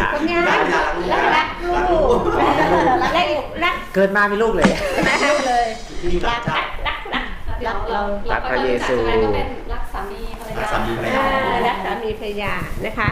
อยากคนเนี้ยรัรักกรักรักลูกรักรักเกิดมามีลูกเลยรักเลยที่รัรักกจ้ารักรักเดี๋ยวเรารักพระเยซูราก็เป็นรักสามีภรรรักยาสามีภรรยาอ่ารักสามีภรรยานะคะ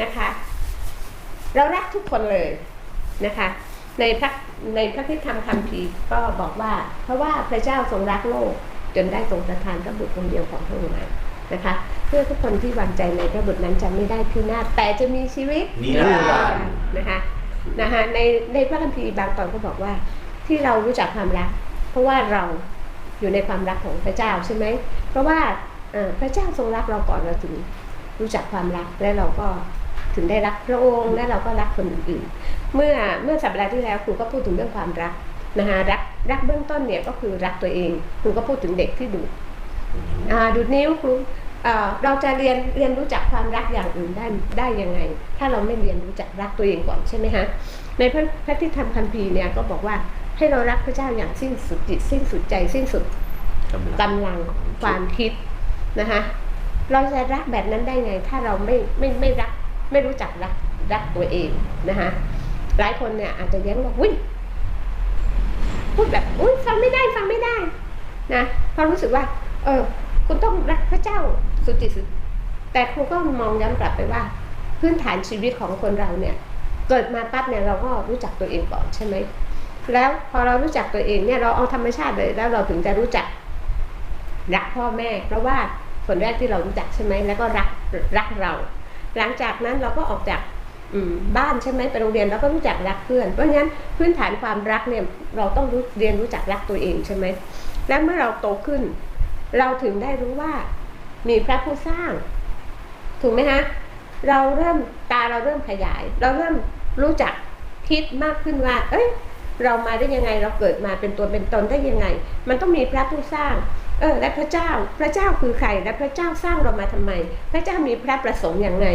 นะคะ เรารักทุกคนเลยนะคะ ในพระในพระพิธรรมคัมภีร์ก็บอกว่า เพราะว่าพระเจ้าทรงรักโลกจนได้ทรงประทานพระบุตรคนเดียวของพระองค์มานะคะเพื่อทุกคนที่วางใจในพระบุตรนั้นจะไม่ได้พินาศแต่จะมีชีวิตนิรันดร์นะคะนะคะในในพระคัมภีร์บางตอนก็บอกว่าที่เรารู้จักความรัก เพราะว่าเราอยู่ในความรักของพระเจ้าใช่ไหมเพราะว่าเอ่อพระเจ้าทรงรักเราก่อนเราถึงรู้จักความรักและเราก็ถึงได้รักพระองค์และเราก็รักคนอื่นๆเมื่อเมื่อสัปดาห์ที่แล้วครูก็พูดถึงเรื่องความรักนะคะรักรักเบื้องต้นเนี่ยก็คือรักตัวเองครูก็พูดถึงเด็กที่ดูดอ่าดูดนิ้วครู เอ่อเราจะเรียนเรียนรู้จักความรักอย่างอื่นได้ได้ยังไง ถ้าเราไม่เรียนรู้จักรักตัวเองก่อนใช่ไหมฮะในพระพระที่ธรรมคัมภีร์เนี่ยก็บอกว่าให้เรารักพระเจ้าอย่างสิ้นสุดจิตสิ้นสุดใจสิ้นสุดกำลังความคิดนะคะเราจะรักแบบนั้นได้ไง ถ้าเราไม่ไม่ไม่รักไม่รู้จักรักรักตัวเองนะคะหลายคนเนี่ยอาจจะแย้งว่าอุ้ยพูดแบบอุ้ยฟังไม่ได้ฟังไม่ได้นะเพราะรู้สึกว่า เออคุณต้องรักพระเจ้า สุจิตแต่ครูก็มองย้อนกลับไปว่า พื้นฐานชีวิตของคนเราเนี่ยเกิดมาปั๊บเนี่ยเราก็รู้จักตัวเองก่อนใช่ไหมแล้วพอเรารู้จักตัวเองเนี่ยเราเอาธรรมชาติเลยแล้วเราถึงจะรู้จักรักพ่อแม่ เพราะว่าคนแรกที่เรารู้จักใช่ไหมแล้วก็รักรักเรา หลังจากนั้นเราก็ออกจากบ้านใช่ไหมไปโรงเรียนเราก็รู้จักรักเพื่อน เพราะฉะนั้นพื้นฐานความรักเนี่ยเราต้องรู้เรียนรู้จักรักตัวเองใช่ไหมและเมื่อเราโตขึ้น เราถึงได้รู้ว่า มีพระผู้สร้าง ถูกไหมฮะเราเริ่มตาเราเริ่มขยาย เราเริ่มรู้จักคิดมากขึ้นว่า เอ้ย เรามาได้ยังไงเราเกิดมาเป็นตัวเป็นตนได้ยังไง มันต้องมีพระผู้สร้าง เออ และพระเจ้าพระเจ้าคือใครและพระเจ้าสร้างเรามาทำไม พระเจ้ามีพระประสงค์อย่างไง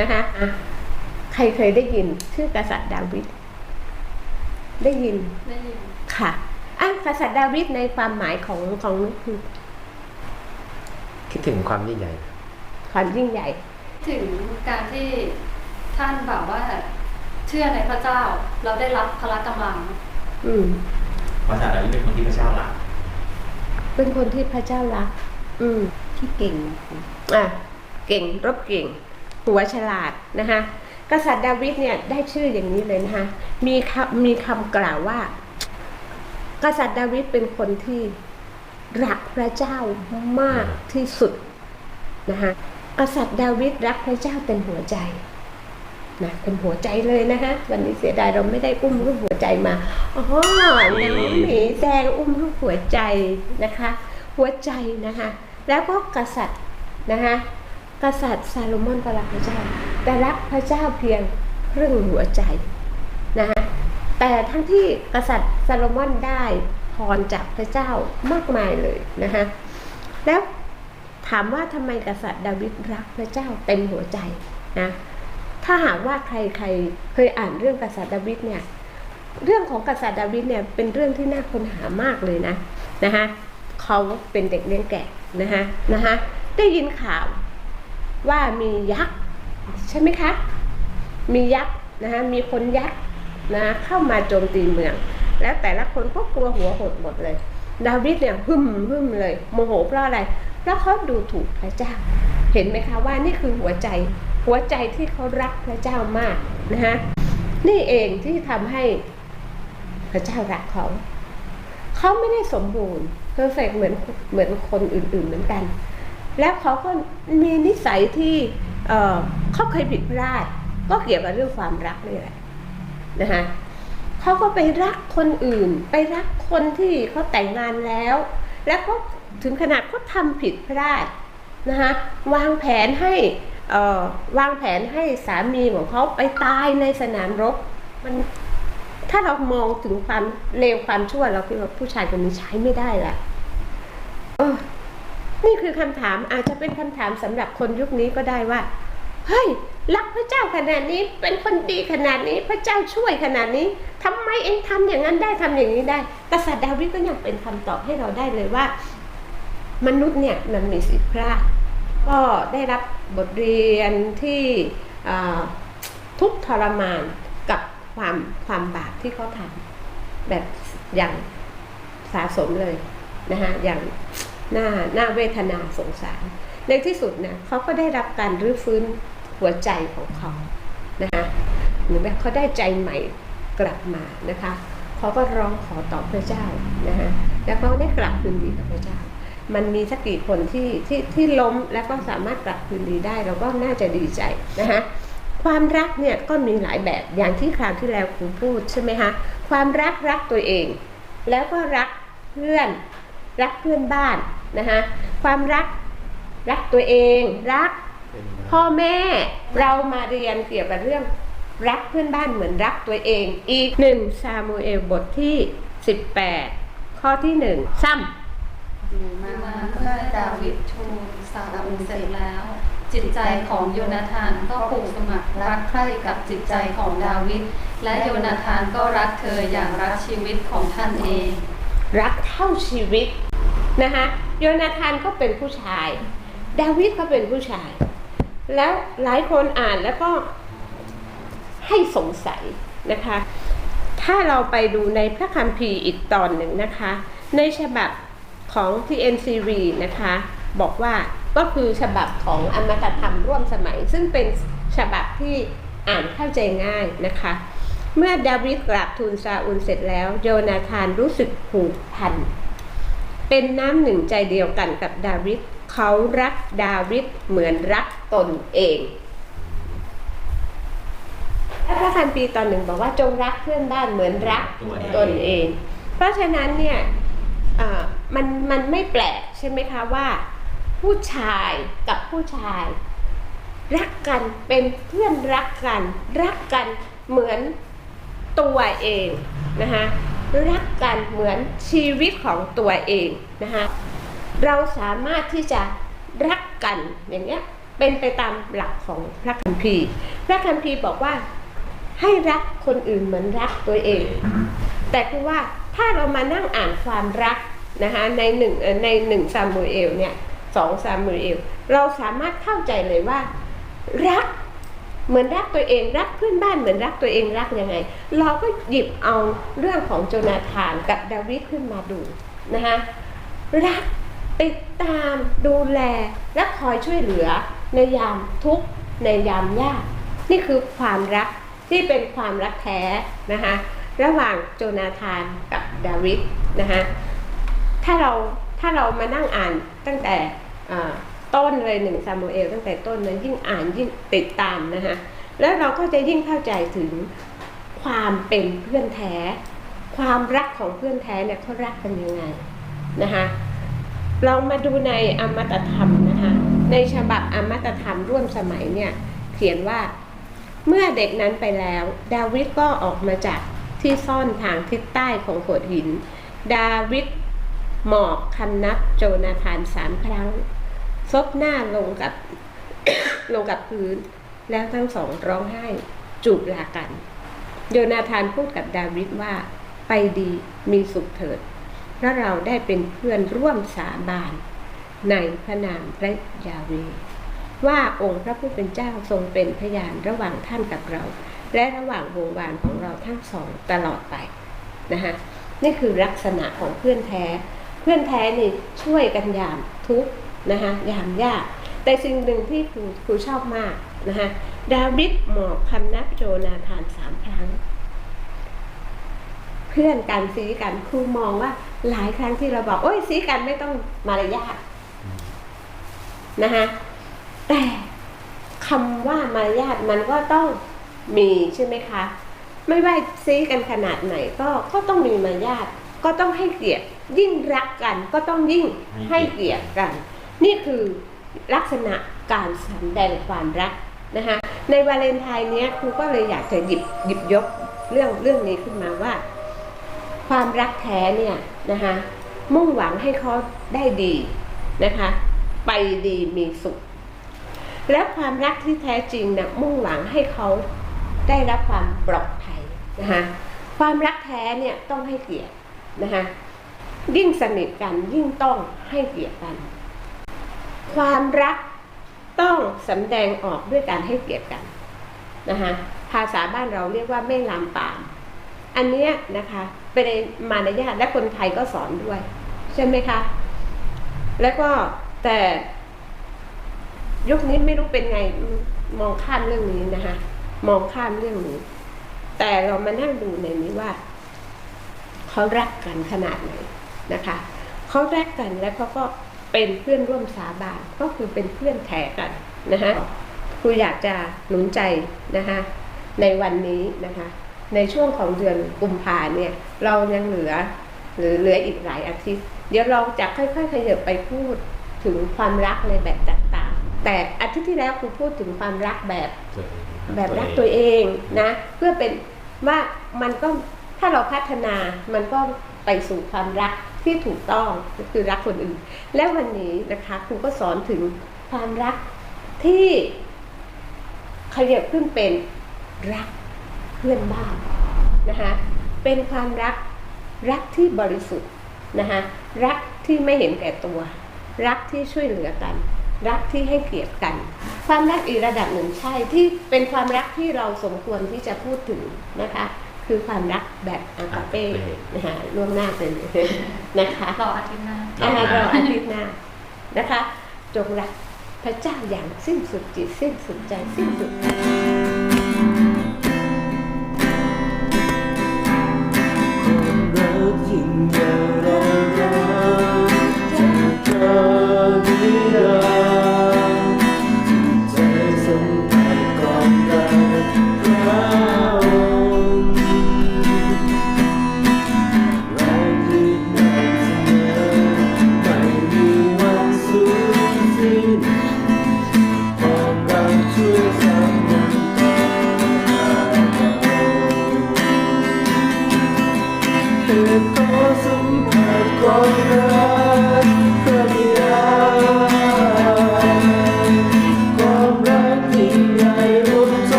นะคะอะใครเคยได้ยินชื่อกษัตริย์ดาวิดได้ยินได้ยินค่ะอะกษัตริย์ดาวิดในความหมายของของ คือคิดถึงความยิ่งใหญ่ ความยิ่งใหญ่ ถึงการที่ท่านแบบว่า เชื่อในพระเจ้า เราได้รับพละกำลัง อืมภาษาดาวิดเป็นคนที่พระเจ้ารัก เป็นคนที่พระเจ้ารัก อืม ที่เก่ง อะ เก่งรบเก่ง หัวฉลาดนะคะกษัตริย์ดาวิดเนี่ยได้ชื่ออย่างนี้เลยนะคะมีคำมีคำกล่าวว่า กษัตริย์ดาวิดเป็นคนที่ รักพระเจ้ามากที่สุดนะคะกษัตริย์ดาวิดรักพระเจ้าเป็นหัวใจนะเป็นหัวใจเลยนะคะวันนี้เสียดายเราไม่ได้อุ้มรูปหัวใจมาอ๋อน้องหมีแดงอุ้มรูปหัวใจนะคะ หัวใจนะคะแล้วก็กษัตริย์นะคะกษัตริย์ซาโลมอนก็รักพระเจ้า แต่รักพระเจ้าเพียงครึ่งหัวใจนะคะแต่ทั้งที่กษัตริย์ซาโลมอนได้ พรจากพระเจ้ามากมายเลยนะคะแล้วถามว่าทำไมกษัตริย์ดาวิดรักพระเจ้าเต็มหัวใจนะถ้าหากว่าใครใครเคยอ่านเรื่องกษัตริย์ดาวิดเนี่ยเรื่องของกษัตริย์ดาวิดเนี่ยเป็นเรื่องที่น่าค้นหามากเลยนะนะคะเขาเป็นเด็กเลี้ยงแกะนะคะนะคะได้ยินข่าวว่ามียักษ์ใช่ไหมคะมียักษ์นะคะมีคนยักษ์นะเข้ามาโจมตีเมือง แล้วแต่ละคนก็กลัวหัวหดหมดเลย ดาวิดเนี่ยหึมหึมเลย โมโหเพราะอะไรเพราะเขาดูถูกพระเจ้า เห็นไหมคะว่านี่คือหัวใจ หัวใจที่เขารักพระเจ้ามากนะฮะนี่เองที่ทำให้พระเจ้ารักเขาเขาไม่ได้สมบูรณ์เพอร์เฟกเหมือนเหมือนคนอื่นๆเหมือนกัน แล้วเขาก็มีนิสัยที่เเขาเคยผิดพลาด ก็เกี่ยวกับเรื่องความรักนี่แหละนะคะ เขาก็ไปรักคนอื่น ไปรักคนที่เขาแต่งงานแล้ว แล้วก็ถึงขนาดเขาทำผิดพลาดนะคะวางแผนให้อ่อวางแผนให้สามีของเขาไปตายในสนามรบมันถ้าเรามองถึงความเลวความชั่วเราคิดว่าผู้ชายคนนี้ใช้ไม่ได้ละนี่คือคำถามอาจจะเป็นคำถามสำหรับคนยุคนี้ก็ได้ว่า เฮ้ย รักพระเจ้าขนาดนี้เป็นคนดีขนาดนี้พระเจ้าช่วยขนาดนี้ทำไมเองทำอย่างนั้นได้ทำอย่างนี้ได้กษัตริย์ดาวิดก็ยังเป็นคำตอบให้เราได้เลยว่า มนุษย์เนี่ยมันมีสิทธิพลาดก็ได้รับบทเรียนที่ทุกทรมานกับความความบาปที่เขาทำแบบอย่างสะสมเลยนะคะอย่างน่าน่าเวทนาสงสาร ในที่สุดนะเขาก็ได้รับการรื้อฟื้น หัวใจของเขานะคะหรือแบบเขาได้ใจใหม่กลับมานะคะเขาก็ร้องขอต่อพระเจ้านะคะแล้วเขาได้กลับคืนดีกับพระเจ้า มันมีสักกี่คนที่ที่ที่ล้มแล้วก็สามารถกลับคืนดีได้เราก็น่าจะดีใจนะคะความรักเนี่ยก็มีหลายแบบอย่างที่คราวที่แล้วครูพูดใช่ไหมคะความรักรักตัวเอง แล้วก็รักเพื่อนรักเพื่อนบ้านนะคะความรักรักตัวเอง รัก พ่อแม่เรามาเรียนเกี่ยวกับเรื่องรักเพื่อนบ้านเหมือนรักตัวเองอีกหนึ่งซามูเอลบทที่ 18 ข้อที่หนึ่งซ้ำอยู่มามาเมื่เมื่ออดาดาวิวิดดทูลซาอูลเสร็จแล้ว จิตใจของโยนาธานก็ผูกสมัครรักใคร่กับจิตใจของดาวิดและโยนาธานก็รักเธออย่างรักชีวิตของท่านเอง รักเท่าชีวิตนะคะโยนาธานก็เป็นผู้ชาย ดาวิดก็เป็นผู้ชาย แล้วหลายคนอ่านแล้วก็ให้สงสัยนะคะ ถ้าเราไปดูในพระคัมภีร์อีกตอนหนึ่งนะคะ ในฉบับของ TNCV นะคะ บอกว่าก็คือฉบับของอมตะธรรมร่วมสมัย ซึ่งเป็นฉบับที่อ่านเข้าใจง่ายนะคะ เมื่อดาวิดกราบทูลซาอูลเสร็จแล้ว โยนาธานรู้สึกผูกพัน เป็นน้ำหนึ่งใจเดียวกันกับดาวิด เขารักดาวิดเหมือนรักตนเองและพระคัมภีร์ตอนหนึ่งบอกว่าจงรักเพื่อนบ้านเหมือนรักตนเอง เพราะฉะนั้นเนี่ยมันมันไม่แปลกใช่ไหมคะว่า ผู้ชายกับผู้ชาย รักกันเป็นเพื่อนรักกัน รักกันเหมือนตัวเองนะคะรักกันเหมือนชีวิตของตัวเองนะคะ เราสามารถที่จะรักกันอย่างเงี้ยเป็นไปตามหลักของพระคัมภีร์ พระคัมภีร์บอกว่าให้รักคนอื่นเหมือนรักตัวเอง แต่คือว่าถ้าเรามานั่งอ่านความรักนะคะในหนึ่งในหนึ่งซามูเอลเนี่ยสองซามูเอลเราสามารถเข้าใจเลยว่า รักเหมือนรักตัวเองรักเพื่อนบ้านเหมือนรักตัวเองรักยังไง เราก็หยิบเอาเรื่องของโจนาธานกับดาวิดขึ้นมาดูนะคะรัก ติดตามดูแลและคอยช่วยเหลือในยามทุกข์ในยามยาก นี่คือความรักที่เป็นความรักแท้นะคะระหว่างโจนาธานกับดาวิดนะคะถ้าเราถ้าเรามานั่งอ่านตั้งแต่ต้นเลยหนึ่งซามูเอลตั้งแต่ต้นเลยยิ่งอ่านยิ่งติดตามนะคะแล้วเราก็จะยิ่งเข้าใจถึงความเป็นเพื่อนแท้ ความรักของเพื่อนแท้เนี่ยเขารักกันยังไงนะคะ เรามาดูในอมตะธรรมนะคะ ในฉบับอมตะธรรมร่วมสมัยเนี่ยเขียนว่าเมื่อเด็กนั้นไปแล้ว ดาวิดก็ออกมาจากที่ซ่อนทางทิศใต้ของโขดหิน ดาวิดหมอบคำนับโจนาธานสามครั้ง ซบหน้าลงกับลงกับพื้น แล้วทั้งสองร้องไห้จูบลากัน โยนาธานพูดกับดาวิดว่า ไปดีมีสุขเถิด ราะเราได้เป็นเพื่อนร่วมสาบานในพระนามพระยาเวว่าองค์พระผู้เป็นเจ้าทรงเป็นพยานระหว่างท่านกับเรา และระหว่างวงวานของเราทั้งสองตลอดไปนะคะนี่คือลักษณะของเพื่อนแท้ เพื่อนแท้นี่ช่วยกันยามทุกนะคะยามยาก แต่สิ่งหนึ่งที่ครูครูชอบมากนะคะดาวิดหมอบคำนับโจนาธานสามครั้ง เพื่อนกันซีกันครูมองว่าหลายครั้งที่เราบอก โอ้ยซีกันไม่ต้องมารยาทนะคะแต่คำว่ามารยาทมันก็ต้องมีใช่ไหมคะ ไม่ว่าซีกันขนาดไหนก็ก็ต้องมีมารยาทก็ต้องให้เกียรติยิ่งรักกันก็ต้องยิ่งให้เกียรติกัน นี่คือลักษณะการแสดงความรักนะคะในวาเลนไทน์เนี้ยครูก็เลยอยากจะหยิบหยิบยกเรื่องเรื่องนี้ขึ้นมาว่า ความรักแท้เนี่ยนะคะมุ่งหวังให้เขาได้ดีนะคะ ไปดีมีสุข และความรักที่แท้จริงนะมุ่งหวังให้เขาได้รับความปลอดภัยนะคะความรักแท้เนี่ยต้องให้เกียรตินะคะยิ่งสนิทกันยิ่งต้องให้เกียรติกัน ความรักต้องสำแดงออกด้วยการให้เกียรติกันนะคะภาษาบ้านเราเรียกว่าไม่ลามปาม อันเนี้ยนะคะ เป็นมารยาทและคนไทยก็สอนด้วย ใช่ไหมคะ แล้วก็แต่ยุคนี้ไม่รู้เป็นไงมองข้ามเรื่องนี้นะคะมองข้ามเรื่องนี้ แต่เรามานั่งดูในนี้ว่าเขารักกันขนาดไหนนะคะเขารักกันแล้วเขาก็เป็นเพื่อนร่วมสาบานก็คือเป็นเพื่อนแท้กันนะคะครูอยากจะหนุนใจนะคะในวันนี้นะคะ ในช่วงของเดือนกุมภาเนี่ยเรายังเหลือ หรือเหลืออีกหลายอาทิตย์ เดี๋ยวเราจะค่อยๆขยับไปพูดถึงความรักในแบบต่างๆ แต่อาทิตย์ที่แล้วครูพูดถึงความรักแบบแบบรักตัวเองนะเพื่อเป็นว่ามันก็ถ้าเราพัฒนามันก็ไปสู่ความรักที่ถูกต้องก็คือรักคนอื่น และวันนี้นะคะครูก็สอนถึงความรักที่ขยับขึ้นเป็นรัก เพื่อนบ้านนะคะเป็นความรักรักที่บริสุทธิ์นะคะรักที่ไม่เห็นแก่ตัว รักที่ช่วยเหลือกัน รักที่ให้เกียรติกัน ความรักอีกระดับหนึ่งใช่ที่เป็นความรักที่เราสมควรที่จะพูดถึงนะคะคือความรักแบบอากาเป้นะคะล่วงหน้าเป็นนะคะรออาทิตย์หน้าอาหารเราอาทิตย์หน้านะคะ จงรักพระเจ้าอย่างสิ้นสุดจิตสิ้นสุดใจสิ้นสุดกาย